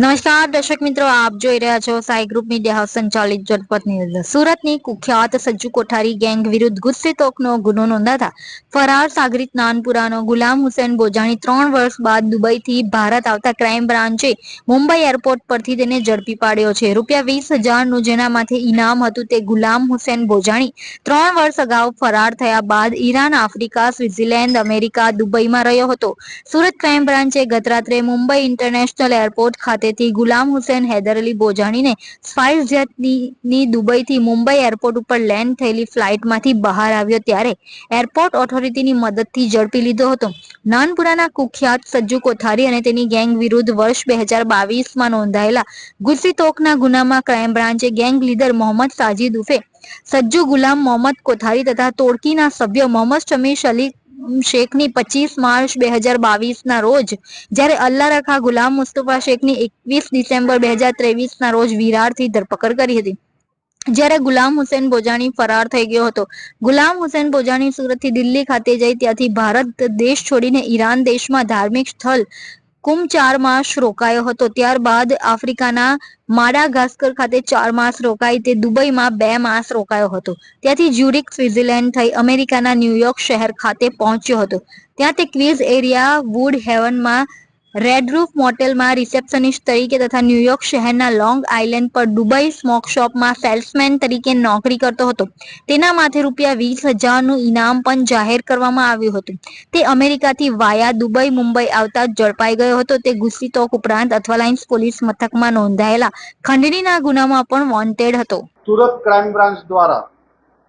નમસ્કાર, દર્શક મિત્રો, આપ જોઈ રહ્યા છો સાઈ ગ્રુપ મીડિયા હાઉસ સંચાલિત જનપત ન્યૂઝ. સુરતની કુખ્યાત સજ્જુ કોઠારી ગેંગ વિરુદ્ધ ગુસ્સે તોકનો ગુનો નોંધાતા ફરાર સાગરિત નાનપુરાનો ગુલામ હુસેન બોજાણી ત્રણ વર્ષ બાદ દુબઈથી ભારત આવતા ક્રાઇમ બ્રાન્ચે મુંબઈ એરપોર્ટ પરથી તેને ઝડપી પાડ્યો છે. રૂપિયા વીસ હજારનું માથે ઇનામ હતું તે ગુલામ હુસેન બોજાણી ત્રણ વર્ષ અગાઉ ફરાર થયા બાદ ઈરાન, આફ્રિકા, સ્વિટ્ઝરલેન્ડ, અમેરિકા, દુબઈમાં રહ્યો હતો. સુરત ક્રાઇમ બ્રાન્ચે ગત રાત્રે મુંબઈ ઇન્ટરનેશનલ એરપોર્ટ ખાતે ખાતેથી ગુલામ હુસેન હૈદર અલી બોજાણીને સ્પાઇસ જેટની દુબઈથી મુંબઈ એરપોર્ટ ઉપર લેન્ડ થયેલી ફ્લાઇટમાંથી બહાર આવ્યો ત્યારે એરપોર્ટ ઓથોરિટીની મદદથી ઝડપી લીધો હતો. નાનપુરાના કુખ્યાત સજ્જુ કોથારી અને તેની ગેંગ વિરુદ્ધ વર્ષ બે હજાર બાવીસમાં નોંધાયેલા ગુસ્સી તોકના ગુનામાં ક્રાઇમ બ્રાન્ચે ગેંગ લીડર મોહમ્મદ સાજીદ ઉફે સજ્જુ ગુલામ મોહમ્મદ કોથારી તથા તોડકીના સભ્ય મોહમ્મદ શમી અલી શેખની પચીસ માર્ચ બે હજાર બાવીસના રોજ, જ્યારે અલ્લા રખા ગુલામ મુસ્તફા શેખની એકવીસ ડિસેમ્બર બે હજાર ત્રેવીસના રોજ વિરારથી ધરપકડ કરી હતી. જ્યારે ગુલામ હુસેન બોજાણી ફરાર થઈ ગયો હતો. ગુલામ હુસેન બોજાણી સુરતથી દિલ્હી ખાતે જઈ ત્યાંથી ભારત દેશ છોડીને ઈરાન દેશમાં ધાર્મિક સ્થળ કુમ ચાર માસ રોકાયો હતો. ત્યારબાદ આફ્રિકાના માડાઘાસ્કર ખાતે ચાર માસ રોકાઈ તે દુબઈમાં બે માસ રોકાયો હતો. ત્યાંથી જ્યુરિક, સ્વિટ્ઝરલેન્ડ થઈ અમેરિકાના ન્યુયોર્ક શહેર ખાતે પહોંચ્યો હતો. ત્યાં તે ક્વીઝ એરિયા, વુડ હેવનમાં રેડરૂફ મોટેલમાં રિસેપ્શનિસ્ટ તરીકે તથા ન્યુયોર્ક શહેરના લોંગ આઇલેન્ડ પર દુબઈ સ્મોક શોપમાં સેલ્સમેન તરીકે નોકરી કરતો હતો. તેના માથે રૂપિયા વીસ હજારનું ઇનામ પણ જાહેર કરવામાં આવ્યું હતું. તે અમેરિકાથી વાયા દુબઈ, મુંબઈ આવતા ઝડપાઈ ગયો હતો. તે ગુસ્સી તોક ઉપરાંત અથવાલાઇન્સ પોલીસ મથકમાં નોંધાયેલા ખંડણીના ગુનામાં પણ વોન્ટેડ હતો. સુરત ક્રાઇમ બ્રાન્ચ દ્વારા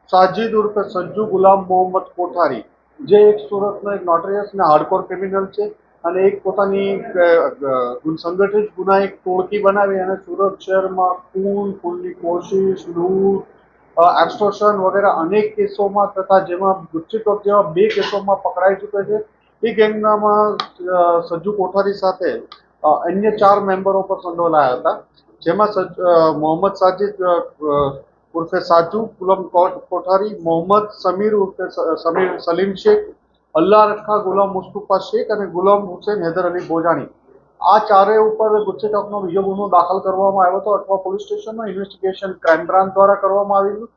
સાજીદ ઉર્ફે સજ્જુ ગુલામ મોહમ્મદ કોઠારી, જે એક સુરતનો એક નોટરિયસ અને હાર્ડકોર ક્રિમિનલ છે અને એક પોતાની સંગઠિત ગુના એક ટોળકી બનાવી અને સુરત શહેરમાં ખૂન, ખૂનની કોશિશ, લૂંટ એક્સટોર્શન વગેરે અનેક કેસોમાં તથા જેમાં ગુચ્છીટોપ જેવા બે કેસોમાં પકડાઈ ચૂક્યા છે. એ ગેંગનામાં સજ્જુ કોઠારી સાથે અન્ય ચાર મેમ્બરો પર સંડોવાયા હતા. જેમાં મોહમ્મદ સાજિદ ઉર્ફે સાજુ પુલમ કોઠારી, મોહમ્મદ સમીર ઉર્ફે સમીર સલીમ શેખ અલ્લાહ રખા ગુલામ મુસ્તુફા શેખ અને ગુલામ હુસેન હૈદર અલી બોજાણી. આ ચારેય ઉપર ગુચ્છે ટોકનો બીજો ગુનો દાખલ કરવામાં આવ્યો હતો અઠવા પોલીસ સ્ટેશનમાં ઇન્વેસ્ટિગેશન ક્રાઇમ બ્રાન્ચ દ્વારા કરવામાં આવેલું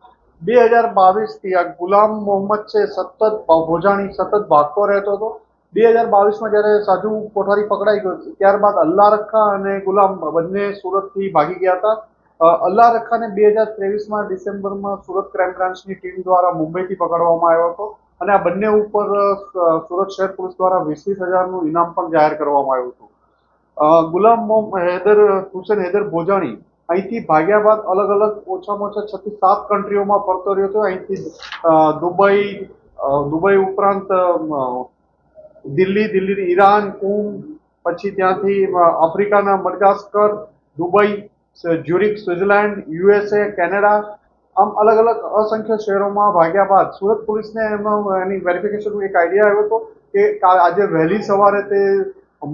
બે હજાર બાવીસથી આ ગુલામ મોહમ્મદ છે સતત ભોજાણી સતત ભાગતો રહેતો હતો. બે હજાર બાવીસમાં જ્યારે સાજુ કોઠારી પકડાઈ ગયો ત્યારબાદ અલ્લાહ રખા અને ગુલામ બંને સુરતથી ભાગી ગયા હતા. અલ્લાહ રખાને બે હજાર ત્રેવીસમાં ડિસેમ્બરમાં સુરત ક્રાઇમ બ્રાન્ચની ટીમ દ્વારા મુંબઈથી પકડવામાં આવ્યો હતો. અને આ બંને ઉપર સુરત શહેર પોલીસ દ્વારા વીસ વીસ હજારનું ઇનામ પણ જાહેર કરવામાં આવ્યું હતું. ગુલામ હૈદર, હુસેન હૈદર ભોજાણી અહીંથી ભાગ્યા બાદ અલગ અલગ ઓછામાં ઓછા છ થી સાત કન્ટ્રીઓમાં ફરતો રહ્યો હતો. અહીંથી દુબઈ દુબઈ ઉપરાંત દિલ્હી દિલ્હી ઈરાન, કુમ, પછી ત્યાંથી આફ્રિકાના Madagascar, Dubai Zurich Switzerland USA, Canada આમ અલગ અલગ અસંખ્ય શહેરોમાં ભાગ્યા બાદ સુરત પોલીસને એમાં એની વેરિફિકેશનનો એક આઈડિયા આવ્યો હતો કે આજે વહેલી સવારે તે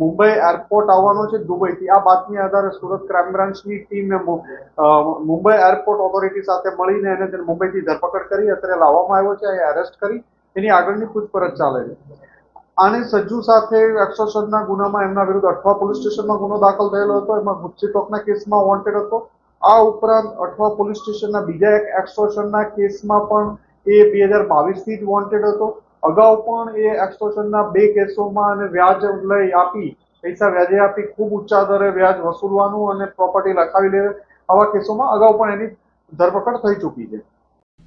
મુંબઈ એરપોર્ટ આવવાનો છે, દુબઈથી. આ બાતમી આધારે સુરત ક્રાઇમ બ્રાન્ચની ટીમે મુંબઈ એરપોર્ટ ઓથોરિટી સાથે મળીને એને મુંબઈથી ધરપકડ કરી, અત્યારે લાવવામાં આવ્યો છે એ એરેસ્ટ કરી. એની આગળની પૂછપરછ ચાલે છે. આને સજ્જુ સાથે એક્સોર્શનના ગુનામાં એમના વિરુદ્ધ અઠવા પોલીસ સ્ટેશનમાં ગુનો દાખલ થયેલો હતો. એમાં ગુપ્સી ટોકના કેસમાં વોન્ટેડ હતો. આ ઉપરાંત અઠવા પોલીસ સ્ટેશનના બીજા એક એક્સટોર્શનના કેસમાં પણ એ બે હજાર બાવીસથી જ વોન્ટેડ હતો. અગાઉ પણ એ એક્સટોર્શનના બે કેસોમાં અને વ્યાજ લઈ આપી, પૈસા વ્યાજે આપી, ખૂબ ઊંચા દરે વ્યાજ વસૂલવાનું અને પ્રોપર્ટી લખાવી લે આવા કેસોમાં અગાઉ પણ એની ધરપકડ થઈ ચૂકી છે.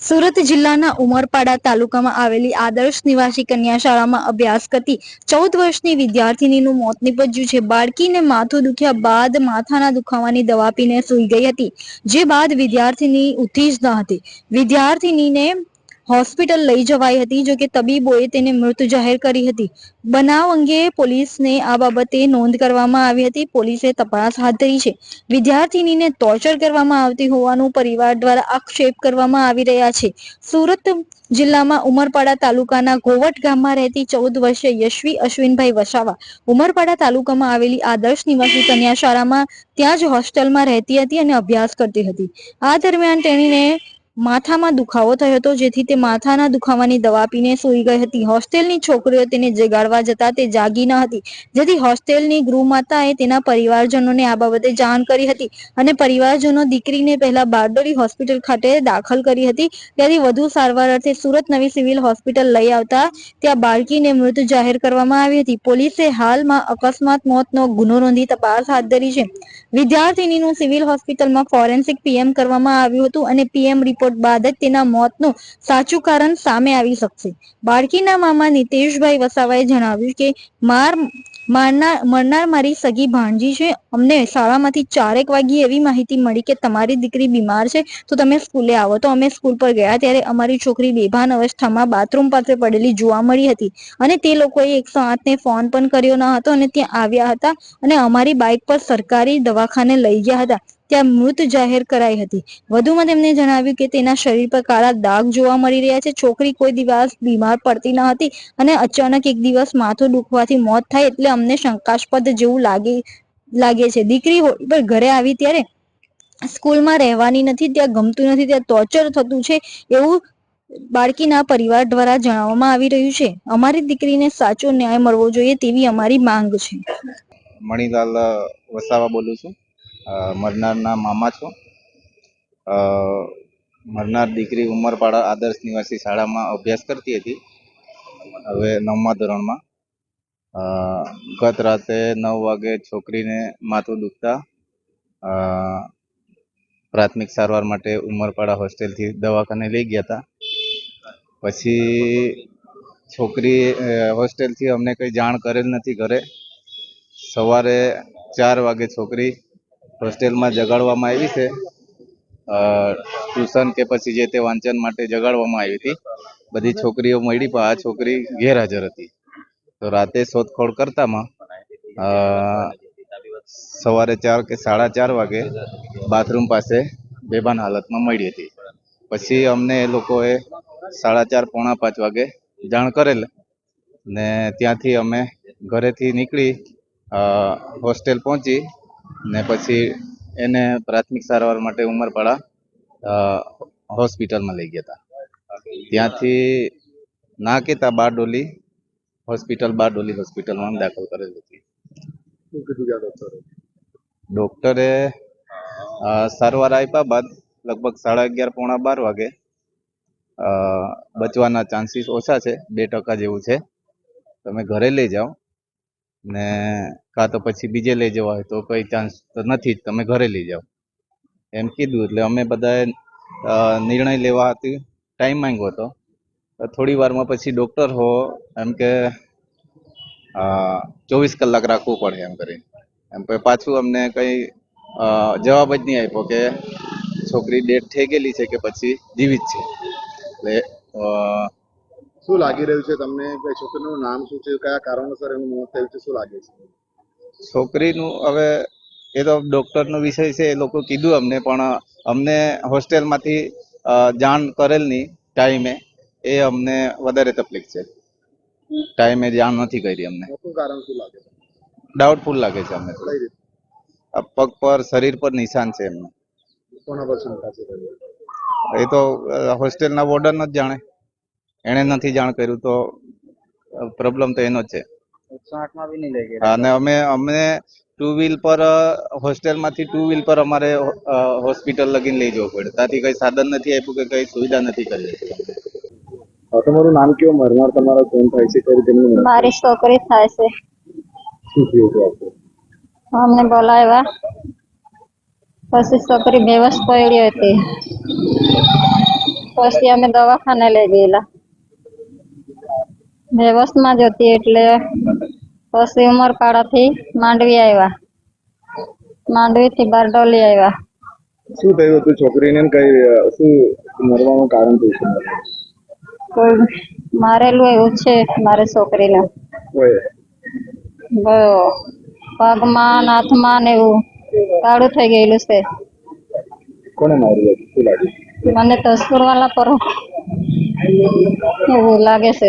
સુરત જિલ્લાના ઉમરપાડા તાલુકામાં આવેલી આદર્શ નિવાસી કન્યા શાળામાં અભ્યાસ કરતી ચૌદ વર્ષની વિદ્યાર્થિનીનું મોત નીપજ્યું છે. બાળકીને માથું દુખ્યા બાદ માથાના દુખાવાની દવા પીને સૂઈ ગઈ હતી, જે બાદ વિદ્યાર્થીની ઉઠી જ ન હતી. વિદ્યાર્થિનીને હોસ્પિટલ લઈ જવાઈ હતી જો તબીબોએ તેને મૃત જાહેર કરી હતી. બનાવ અંગે પોલીસને આ બાબતે નોંધ કરવામાં આવી હતી. પોલીસે તપાસ હાથ ધરી છે. વિદ્યાર્થીનીને ટોર્ચર કરવામાં આવતી હોવાનું પરિવાર દ્વારા આક્ષેપ કરવામાં આવી રહ્યા છે. સુરત જિલ્લામાં ઉમરપાડા તાલુકાના ગોવટ ગામમાં રહેતી ચૌદ વર્ષીય યશવી અશ્વિનભાઈ વસાવા ઉમરપાડા તાલુકામાં આવેલી આદર્શ નિવાસી કન્યા શાળામાં ત્યાં જ હોસ્ટેલમાં રહેતી હતી અને અભ્યાસ કરતી હતી. આ દરમિયાન તેણીને માથામાં દુખાવો થયો હતો, જેથી તે માથાના દુખાવાની દવા પીને સૂઈ ગઈ હતી. હોસ્ટેલની છોકરીઓ તેને જગાડવા જતા તે જાગી ન હતી. જેથી હોસ્ટેલની ગૃહમાતાએ તેના પરિવારજનોને આ બાબતે જાણ કરી હતી અને પરિવારજનો દીકરીને પહેલા બારડોલી હોસ્પિટલ ખાતે દાખલ કરી હતી. ત્યાંથી વધુ સારવાર અર્થે સુરત નવી સિવિલ હોસ્પિટલ લઈ આવતા ત્યાં બાળકીને મૃત જાહેર કરવામાં આવી હતી. પોલીસે હાલમાં અકસ્માત મોતનો ગુનો નોંધી તપાસ હાથ ધરી છે. વિદ્યાર્થીનીનું સિવિલ હોસ્પિટલમાં ફોરેન્સિક પીએમ કરવામાં આવ્યું હતું અને પીએમ રિપોર્ટ બાદ જ તેના મોતનું સાચું કારણ સામે આવી શકશે. બાળકીના મામા નીતેશભાઈ વસાવાએ જણાવ્યું કે, માર, મારનાર, મરનાર મારી સગી ભાણજી છે. અમને શાળામાંથી ચારેક વાગ્યે એવી માહિતી મળી કે તમારી દીકરી બીમાર છે, તો તમે સ્કૂલે આવો. તો અમે સ્કૂલ પર ગયા ત્યારે અમારી છોકરી બેભાન અવસ્થામાં બાથરૂમ પાસે પડેલી જોવા મળી હતી. અને તે લોકોએ એકસો આઠને ફોન પણ કર્યો ન હતો અને ત્યાં આવ્યા હતા અને અમારી બાઇક પર સરકારી દવાખાને લઈ ગયા હતા. ત્યાં મૃત જાહેર કરાઈ હતી. વધુમાં તેમણે જણાવ્યું કે તેના શરીર પર કાળા દાગ જોવા મળી રહ્યા છે. છોકરી કોઈ દિવસ બીમાર પડતી ન હતી અને અચાનક એક દિવસ માથું દુખવાથી મોત થાય એટલે અમને શંકાસ્પદ જેવું લાગે લાગે છે. દીકરી હોળી પર ઘરે આવી ત્યારે સ્કૂલમાં રહેવાની નથી, ત્યાં ગમતું નથી, ત્યાં ટોર્ચર થતું છે એવું બાળકીના પરિવાર દ્વારા જણાવવામાં આવી રહ્યું છે. અમારી દીકરીને સાચો ન્યાય મળવો જોઈએ તેવી અમારી માંગ છે. મણિલાલ વસાવા બોલું છું. મરનારના મામા છું. મરનાર દીકરી ઉમરપાડા આદર્શ નિવાસી શાળામાં અભ્યાસ કરતી હતી. હવે નવમા ધોરણમાં. ગત રાતે નવ વાગે છોકરીને માથું દુખતા પ્રાથમિક સારવાર માટે ઉમરપાડા હોસ્ટેલથી દવાખાને લઈ ગયા હતા. પછી છોકરી હોસ્ટેલથી અમને કંઈ જાણ કરેલ નથી ઘરે. સવારે ચાર વાગે છોકરી હોસ્ટેલમાં જગાડવામાં આવી છે. ટ્યુશન કે પછી જે તે વાંચન માટે જગાડવામાં આવી હતી. બધી છોકરીઓ મળી, પણ આ છોકરી ગેરહાજર હતી. તો રાતે શોધખોળ કરતામાં સવારે ચાર કે સાડા ચાર વાગે બાથરૂમ પાસે બેભાન હાલતમાં મળી હતી. પછી અમને એ લોકોએ સાડા ચાર, પોણા પાંચ વાગે જાણ કરેલ ને ત્યાંથી અમે ઘરેથી નીકળી હોસ્ટેલ પહોંચી ને પછી એને પ્રાથમિક સારવાર માટે ઉમરપાડા હોસ્પિટલમાં લઈ ગયા હતા ત્યાંથી ના કહેતા બારડોલી હોસ્પિટલ બારડોલી હોસ્પિટલમાં દાખલ કરેલ હતી. ડોક્ટરે? સારવાર આપ્યા બાદ લગભગ સાડા અગિયાર પોણા બાર વાગે બચવાના ચાન્સીસ ઓછા છે બે ટકા જેવું છે. તમે ઘરે લઈ જાઓ. ને કાં તો પછી બીજે લઈ જવા હોય તો કોઈ ચાન્સ તો નથી જ. તમે ઘરે લઈ જાઓ. એમ કીધું એટલે અમે બધાએ નિર્ણય લેવા હતી. ટાઈમ માંગ્યો હતો. થોડી વારમાં પછી ડૉક્ટર હો, એમ કે ચોવીસ કલાક રાખવું પડે એમ કરીને. એમ પછી પાછું અમને કંઈ જવાબ જ નહીં આપ્યો કે, છોકરી ડેટ થઈ ગયેલી છે કે પછી જીવિત છે. એટલે શું લાગી રહ્યું છે તમને? કે છોકરીનું નામ શું છે? કયા કારણોસર એનું મોત થયું છે? શું લાગે છે? છોકરીનું હવે એ તો ડોક્ટરનો વિષય છે એ લોકો કીધું અમને પણ અમને હોસ્ટેલમાંથી જાણ કરેલ નહીં ટાઈમે એ અમને વધારે તકલીફ છે. ટાઈમે જાણ નથી કરી અમને. કારણ શું લાગે છે? ડાઉટફુલ લાગે છે અમને પગ પર શરીર પર નિશાન છે એમનું. કોના પર શંકા છે? એ તો હોસ્ટેલના વોર્ડન જ જાણે. એણે નથી જાણ કર્યું તો પ્રોબ્લેમ તો એનો જ છે. અને અમે અમને ટુ વ્હીલ પર હોસ્ટેલમાંથી ટુ વ્હીલ પર અમારે હોસ્પિટલ લગીને લઈ જવું પડે. ત્યાંથી કઈ સાધન નથી આપ્યું કે કઈ સુવિધા નથી કરી તમારું નામ કેવું મરનાર તમારો કોણ થાય છે કઈ રીતે મારી છોકરી થાય છે. શું થયું હતું આપને? અમને બોલાવ્યા. પછી છોકરી બેવસ પડી હતી. પછી અમે દવાખાને લઈ ગયેલા. બેવસમાં માં જતી એટલે પછી ઉમરપાડાથી માંડવી આવ્યા. માંડવીથી બારડોલી આવ્યા. શું થયું હતું છોકરીને કઈ શું મરવાનું કારણ થયું કોઈ મારેલું એવું છે મારે છોકરીને. ગયો. પગમાં ને હાથમાં ને એવું કાળું થઈ ગયેલું છે. કોને માર્યું મને તો વાળા પર એવું લાગે છે.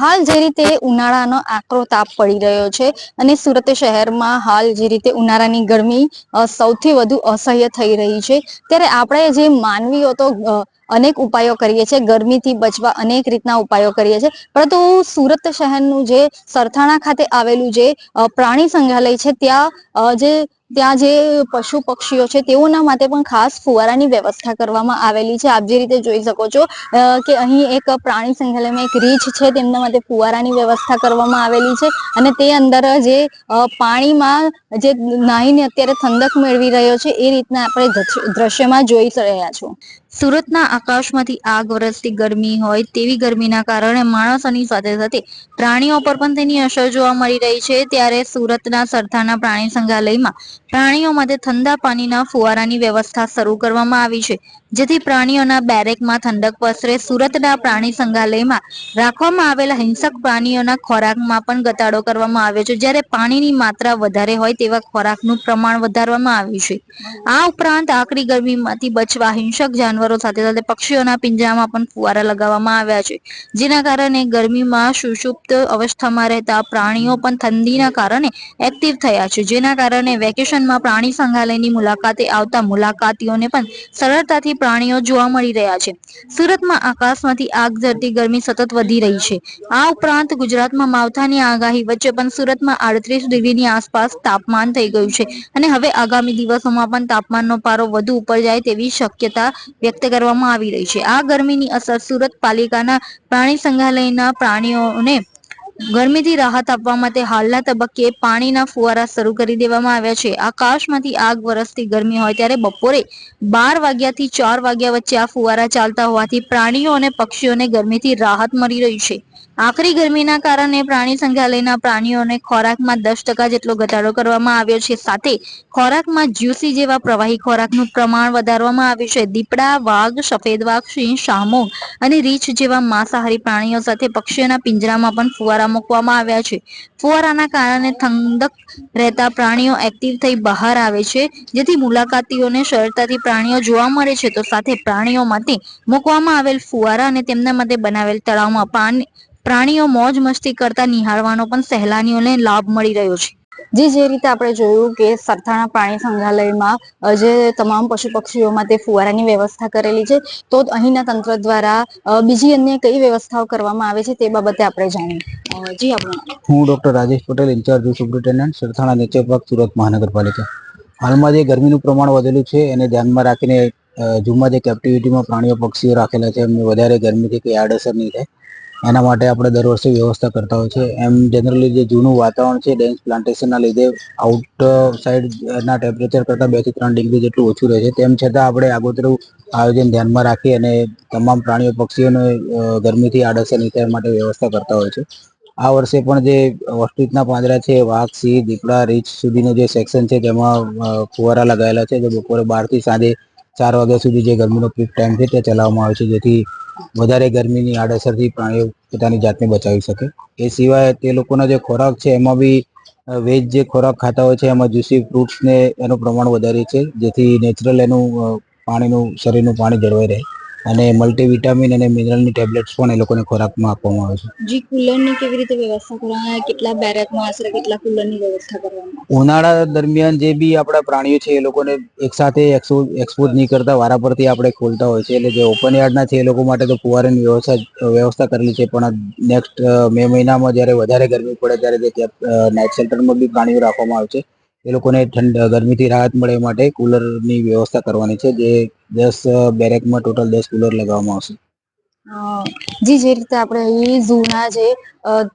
હાલ જે રીતે ઉનાળાનો આકરો તાપ પડી રહ્યો છે અને સુરત શહેરમાં હાલ જે રીતે ઉનાળાની ગરમી સૌથી વધુ અસહ્ય થઈ રહી છે, ત્યારે આપણે જે માનવીઓ તો અનેક ઉપાયો કરીએ છીએ, ગરમીથી બચવા અનેક રીતના ઉપાયો કરીએ છીએ, પરંતુ સુરત શહેરનું જે સરથાણા ખાતે આવેલું જે પ્રાણી સંગ્રહાલય છે, ત્યાં જે ત્યાં જે પશુ પક્ષીઓ છે, તેઓના માટે પણ ખાસ ફુવારાની વ્યવસ્થા કરવામાં આવેલી છે. આપ જે રીતે જોઈ શકો છો કે અહીં એક પ્રાણી સંગ્રહાલયમાં એક રીંછ છે, તેમના માટે ફુવારાની વ્યવસ્થા કરવામાં આવેલી છે અને તે અંદર જે પાણીમાં જે નાહીને અત્યારે ઠંડક મેળવી રહ્યો છે, એ રીતના આપણે દ્રશ્યમાં જોઈ રહ્યા છો. સુરતના આકાશમાંથી આગ વરસતી ગરમી હોય તેવી ગરમીના કારણે માણસોની સાથે સાથે પ્રાણીઓ પર પણ તેની અસર જોવા મળી રહી છે. ત્યારે સુરતના સરથાના પ્રાણી સંગ્રહાલયમાં પ્રાણીઓ માટે ઠંડા પાણીના ફુવારાની વ્યવસ્થા શરૂ કરવામાં આવી છે. જેથી પ્રાણીઓના બેરેકમાં ઠંડક પસરે સુરતના પ્રાણી સંગ્રહાલયમાં રાખવામાં આવેલા હિંસક પ્રાણીઓના ખોરાકમાં પણ ઘટાડો કરવામાં આવ્યો છે. જ્યારે પાણીની માત્રા વધારે હોય તેવા ખોરાકનું પ્રમાણ વધારવામાં આવ્યું છે. આ ઉપરાંત આકરી ગરમીમાંથી બચવા હિંસક જાનવરો સાથે સાથે પક્ષીઓના પિંજરામાં પણ ફુવારા લગાવવામાં આવ્યા છે. જેના કારણે ગરમીમાં સુષુપ્ત અવસ્થામાં રહેતા પ્રાણીઓ પણ ઠંડીના કારણે એક્ટિવ થયા છે. જેના કારણે વેકેશનમાં પ્રાણી સંગ્રહાલયની મુલાકાતે આવતા મુલાકાતીઓને પણ સરળતાથી પ્રાણીઓ જોવા મળી રહ્યા છે. સુરતમાં આકાશમાંથી આગ ધરતી ગરમી સતત વધી રહી છે. આ ઉપરાંત ગુજરાતમાં માવઠાની આગાહી વચ્ચે પણ સુરતમાં આડત્રીસ ડિગ્રીની આસપાસ તાપમાન થઈ ગયું છે. અને હવે આગામી દિવસોમાં પણ તાપમાનનો પારો વધુ ઉપર જાય તેવી શક્યતા વ્યક્ત કરવામાં આવી રહી છે. આ ગરમીની અસર સુરત પાલિકાના પ્રાણી સંગ્રહાલયના પ્રાણીઓને ગરમીથી રાહત આપવા માટે હાલના તબક્કે પાણીના ફુવારા શરૂ કરી દેવામાં આવ્યા છે. આકાશમાંથી આગ વરસતી ગરમી હોય ત્યારે બપોરે બાર વાગ્યાથી ચાર વાગ્યા વચ્ચે આ ફુવારા ચાલતા હોવાથી પ્રાણીઓ અને પક્ષીઓને ગરમીથી રાહત મળી રહી છે. આખરી ગરમીના કારણે પ્રાણી સંગ્રહાલયના પ્રાણીઓને ખોરાકમાં દસ ટકા જેટલો ઘટાડો કરવામાં આવ્યો છે. સાથે ખોરાકમાં જ્યુસી જેવા પ્રવાહી ખોરાકનું પ્રમાણ વધારવામાં આવ્યું છે. દીપડા, વાઘ, સફેદ વાઘ, સિંહ શામોગ અને રીંછ જેવા માંસાહારી પ્રાણીઓ સાથે પક્ષીઓના પિંજરામાં પણ ફુવારા મૂકવામાં આવ્યા છે. ફુવારાના કારણે ઠંડક રહેતા પ્રાણીઓ એક્ટિવ થઈ બહાર આવે છે. જેથી મુલાકાતીઓને સરળતાથી પ્રાણીઓ જોવા મળે છે. તો સાથે પ્રાણીઓ માટે મૂકવામાં આવેલ ફુવારા અને તેમના માટે બનાવેલ તળાવમાં પ્રાણીઓ મોજ મસ્તી કરતા નિહાળવાનો પણ સહેલાનીઓને લાભ મળી રહ્યો છે. જે જે રીતે આપણે જોયું કે સરથાણા પ્રાણી સંગ્રહાલયમાં જે તમામ પશુ પક્ષીઓ માટે ફુવારાની વ્યવસ્થા કરેલી છે, તો અહીંના તંત્ર દ્વારા બીજી અન્ય કઈ વ્યવસ્થાઓ કરવામાં આવે છે તે બાબતે આપણે જાણીએ. જી આપણે હું doctor Rajesh Patel, incharge superintendent, Sarthana nature park, Surat મહાનગરપાલિકા. હાલમાં જે ગરમીનું પ્રમાણ વધેલું છે, એને ધ્યાનમાં રાખીને ઝૂમાં જે કેપ્ટિવિટીમાં પ્રાણીઓ, પક્ષીઓ રાખેલા છે, એમને વધારે ગરમીથી કંઈ આડઅસર નહીં થાય. એના માટે આપણે દર વર્ષે વ્યવસ્થા કરતા હોય છે. એમ જનરલી જે જૂનું વાતાવરણ છે ડેન્સ પ્લાન્ટેશનના લીધે આઉટ સાઈડ ના ટેમ્પરેચર કરતાં બેથી ત્રણ ડિગ્રી જેટલું ઓછું રહે છે. તેમ છતાં આપણે આગોતરું આયોજન ધ્યાનમાં રાખી અને તમામ પ્રાણીઓ, પક્ષીઓને ગરમીથી આડઅસર નહીં થાય માટે વ્યવસ્થા કરતા હોય છે. આ વર્ષે પણ જે ઓસ્ટ્રીચના પાંદડા છે, વાઘ, સિંહ, દીપડા, રીંછ સુધીનું જે સેક્શન છે, તેમાં ફુવારા લગાવેલા છે, જે બપોરે બારથી સાંજે ચાર વાગ્યા સુધી જે ગરમીનો પીક ટાઈમ છે તે ચલાવવામાં આવે છે, જેથી વધારે ગરમીની આડઅસરથી પ્રાણીઓ પોતાની જાતને બચાવી શકે. એ સિવાય તે લોકોનો જે ખોરાક છે, એમાં બી વેજ જે ખોરાક ખાતા હોય છે, એમાં જ્યુસી ફ્રૂટ્સને એનું પ્રમાણ વધારે છે, જેથી નેચરલ એનું પાણીનું, શરીરનું પાણી જળવાઈ રહે. અને મલ્ટીવિટામિન અને મિનરલની ટેબ્લેટ્સ પણ એ લોકોને ખોરાકમાં આપવામાં આવે છે. જી કુલરની કેવી રીતે વ્યવસ્થા કરવામાં આવે? કેટલા બેરેકમાં આશરે કેટલા કુલરની વ્યવસ્થા કરવામાં ઉનાળા દરમિયાન જે બી આપણા પ્રાણીઓ છે એ લોકોને એકસાથે એક્સપોઝ નહીં કરતા વારા પરથી આપણે ખોલતા હોય છે. એટલે જે ઓપન યાર્ડના છે એ લોકો માટે તો ફુવારાની વ્યવસ્થા વ્યવસ્થા કરેલી છે. પણ નેક્સ્ટ મે મહિનામાં જ્યારે વધારે ગરમી પડે ત્યારે જે નાઇટ શેલ્ટરમાં બી પ્રાણીઓ રાખવામાં આવે છે. એ લોકોને ઠંડ, ગરમીથી રાહત મળે માટે કુલરની વ્યવસ્થા કરવાની છે જે દસ, બેરેકમાં ટોટલ દસ કુલર લગાવવામાં આવશે. જી, જે રીતે આપણે અહીં ઝૂના જે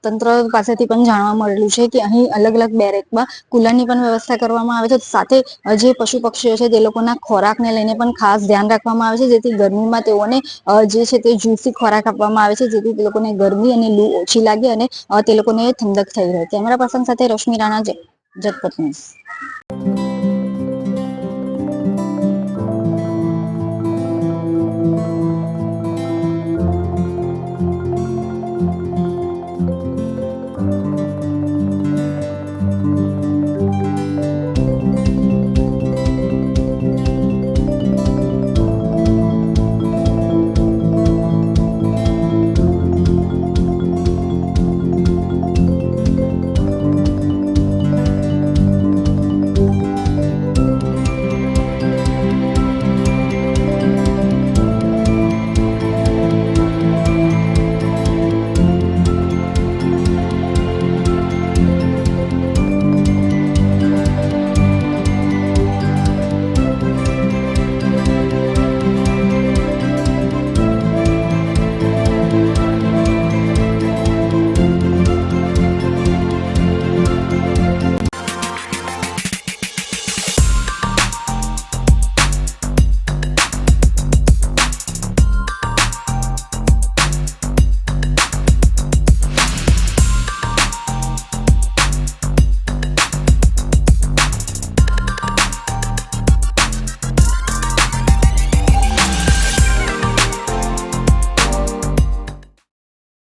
તંત્ર પાસેથી પણ જાણવા મળેલું છે કે અહીં અલગ અલગ બેરેકમાં કુલરની પણ વ્યવસ્થા કરવામાં આવે છે. સાથે જે પશુ પક્ષીઓ છે તે લોકોના ખોરાકને લઈને પણ ખાસ ધ્યાન રાખવામાં આવે છે. જેથી ગરમીમાં તેઓને જે છે તે જ્યુસી ખોરાક આપવામાં આવે છે. જેથી તે લોકોને ગરમી અને લૂ ઓછી લાગે અને તે લોકોને ઠંડક થઈ રહે. કેમેરા પર્સન સાથે રશ્મિ રાણા જ- જગપત ન્યૂઝ